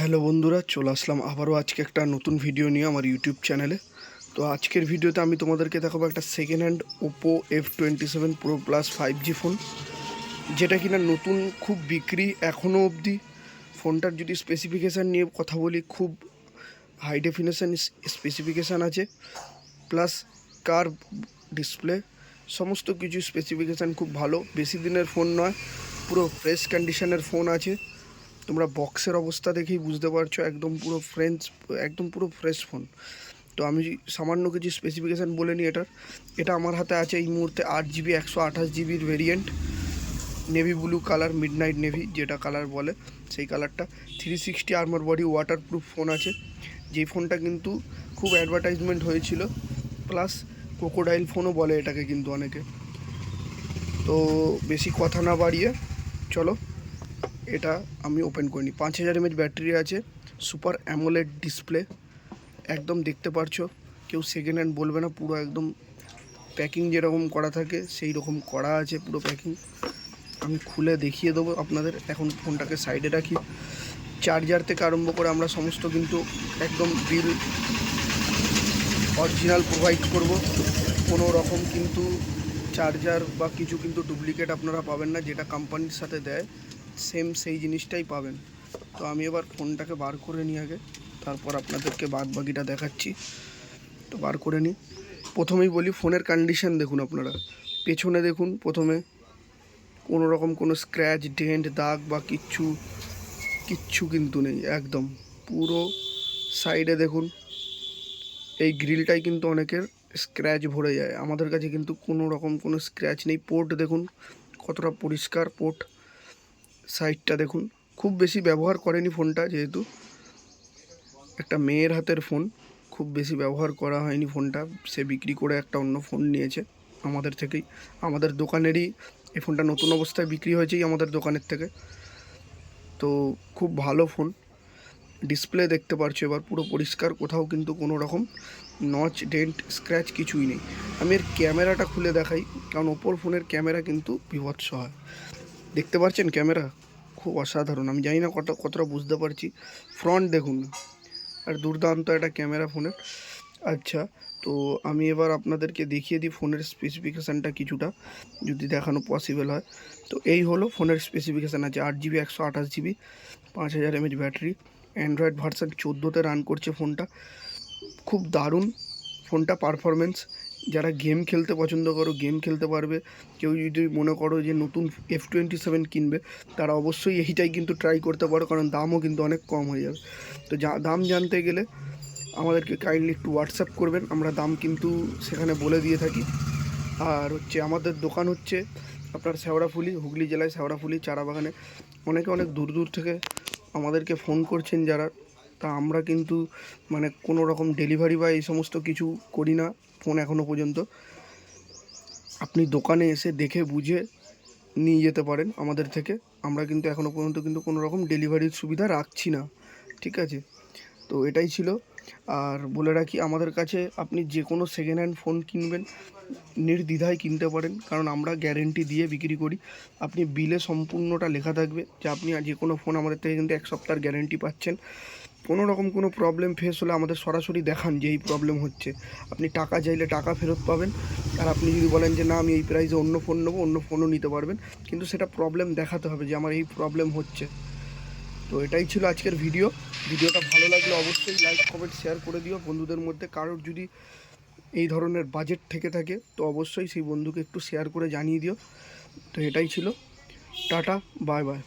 Hello বন্ধুরা, চলে আসলাম আবারও আজকে একটা নতুন ভিডিও নিয়ে আমার ইউটিউব চ্যানেলে তো আজকের ভিডিওতে আমি তোমাদেরকে দেখাবো একটা second hand Oppo F twenty seven pro plus five G phone যেটা কিনা নতুন, খুব বিক্রি এখনও অবধি। ফোনটার যদি স্পেসিফিকেশান নিয়ে কথা বলি, খুব হাই ডেফিনেশন স্পেসিফিকেশান আছে। প্লাস কার ডিসপ্লে সমস্ত কিছু স্পেসিফিকেশান খুব ভালো। বেশি দিনের ফোন নয়, পুরো ফ্রেশ কন্ডিশনের ফোন আছে। তোমরা বক্সের অবস্থা দেখেই বুঝতে পারছ, একদম পুরো ফ্রেঞ্চ একদম পুরো ফ্রেশ ফোন তো আমি সামান্য কিছু স্পেসিফিকেশান বলে নিই এটার। এটা আমার হাতে আছে এই মুহূর্তে আট জিবি একশো আঠাশ জিবির variant navy blue colour midnight navy যেটা কালার বলে সেই কালারটা three sixty armour body waterproof phone আছে। যেই ফোনটা কিন্তু খুব অ্যাডভার্টাইজমেন্ট হয়েছিল। প্লাস কোকোডাইল ফোনও বলে এটাকে কিন্তু অনেকে। তো বেশি কথা না বাড়িয়ে, চলো। এটা আমি ওপেন করিনি। পাঁচ হাজার এমএচ ব্যাটারি আছে সুপার অ্যামোলেড ডিসপ্লে একদম দেখতে পারছ। কেউ সেকেন্ড হ্যান্ড বলবে না, পুরো একদম প্যাকিং যেরকম করা থাকে সেই রকম করা আছে পুরো প্যাকিং আমি খুলে দেখিয়ে দেবো আপনাদের, এখন ফোনটাকে সাইডে রাখি। চার্জার থেকে আরম্ভ করে আমরা সমস্ত কিন্তু একদম বিল অরিজিনাল প্রোভাইড করব। কোনো রকম কিন্তু চার্জার বা কিছু কিন্তু ডুপ্লিকেট আপনারা পাবেন না, যেটা কোম্পানির সাথে দেয়। সেম সেই জিনিসটাই পাবেন। তো আমি এবার ফোনটাকে বার করে নিই আগে, তারপর আপনাদেরকে বাদ বাকিটা দেখাচ্ছি। তো বার করে নিই। প্রথমেই বলি, ফোনের কন্ডিশন দেখুন আপনারা। পেছনে দেখুন, প্রথমে কোনো রকম কোনো স্ক্র্যাচ ডেন্ট দাগ বা কিচ্ছু কিচ্ছু কিন্তু নেই, একদম। পুরো সাইডে দেখুন, এই গ্রিলটাই কিন্তু অনেকের স্ক্র্যাচ ভরে যায়। আমাদের কাছে কিন্তু কোনো রকম কোনো স্ক্র্যাচ নেই। পোর্ট দেখুন, কতটা পরিষ্কার পোর্ট সাইডটা দেখুন। খুব বেশি ব্যবহার করেনি ফোনটা যেহেতু। একটা মেয়ের হাতের ফোন, খুব বেশি ব্যবহার করা হয়নি ফোনটা। সে বিক্রি করে একটা অন্য ফোন নিয়েছে আমাদের থেকেই। আমাদের দোকানেরই এই ফোনটা নতুন অবস্থায় বিক্রি হয়েছেই আমাদের দোকানের থেকে। তো খুব ভালো ফোন। ডিসপ্লে দেখতে পারছ এবার, পুরো পরিষ্কার, কোথাও কিন্তু কোনো রকম নচ, ডেন্ট, স্ক্র্যাচ কিছুই নেই। আমি এর ক্যামেরাটা খুলে দেখাই, কারণ ওপোর ফোনের ক্যামেরা কিন্তু বিভৎস হয়। দেখতে পাচ্ছেন ক্যামেরা? খুব অসাধারণ। আমি জানি না কত, কতটা বুঝতে পারছি। ফ্রন্ট দেখুন। আর দুর্দান্ত একটা ক্যামেরা ফোনের। আচ্ছা তো আমি এবার আপনাদেরকে দেখিয়ে দিই ফোনের স্পেসিফিকেশানটা কিছুটা, যদি দেখানো পসিবল হয়। তো এই হলো ফোনের স্পেসিফিকেশান আছে। আট জিবি একশো আঠাশ জিবি পাঁচ হাজার এমএচ ব্যাটারি অ্যান্ড্রয়েড ভার্সান চোদ্দোতে রান করছে ফোনটা। খুব দারুণ। ফোনটা পারফরমেন্স যারা গেম খেলতে পছন্দ করো, গেম খেলতে পারবে। কেউ যদি মনে করো যে নতুন এফ টোয়েন্টি সেভেন কিনবে, তারা অবশ্যই এইটাই কিন্তু ট্রাই করতে পারো, কারণ দামও কিন্তু অনেক কম হয়ে যাবে। তো যা, দাম জানতে গেলে আমাদেরকে কাইন্ডলি একটু হোয়াটসঅ্যাপ করবেন, আমরা দাম কিন্তু সেখানে বলে দিয়ে থাকি। আর হচ্ছে আমাদের দোকান হচ্ছে আপনার শেওড়াফুলি হুগলি জেলায় শেওড়াফুলি চারাবাগানে। অনেকে অনেক দূর দূর থেকে আমাদেরকে ফোন করছেন যারা। তা আমরা কিন্তু মানে কোনো রকম ডেলিভারি বা এই সমস্ত কিছু করি না ফোন এখনও পর্যন্ত। আপনি দোকানে এসে দেখে বুঝে নিয়ে যেতে পারেন আমাদের থেকে। আমরা কিন্তু এখনও পর্যন্ত কিন্তু কোনো রকম ডেলিভারির সুবিধা রাখছি না, ঠিক আছে? তো এটাই ছিল। আর বলে রাখি, আমাদের কাছে আপনি যে কোনো সেকেন্ড হ্যান্ড ফোন কিনবেন, নির্দ্বিধায় কিনতে পারেন। কারণ আমরা গ্যারেন্টি দিয়ে বিক্রি করি। আপনি বিলে সম্পূর্ণটা লেখা থাকবে যে আপনি যে কোনো ফোন আমাদের থেকে কিন্তু এক সপ্তাহের গ্যারেন্টি পাচ্ছেন। কোনো রকম কোনো প্রবলেম ফেস হলে আমাদের সরাসরি দেখান যে এই প্রবলেম হচ্ছে। আপনি টাকা চাইলে টাকা ফেরত পাবেন। আর আপনি যদি বলেন যে, না, আমি এই প্রাইসে অন্য ফোন নেব, অন্য ফোনও নিতে পারবেন। কিন্তু সেটা প্রবলেম দেখাতে হবে যে, আমার এই প্রবলেম হচ্ছে। তো এটাই ছিল আজকের ভিডিও ভিডিওটা ভালো লাগলে অবশ্যই লাইক কমেন্ট শেয়ার করে দিও। বন্ধুদের মধ্যে কারোর যদি এই ধরনের বাজেট থেকে থাকে, তো অবশ্যই সেই বন্ধুকে একটু শেয়ার করে জানিয়ে দিও। তো এটাই ছিল। Tata bye bye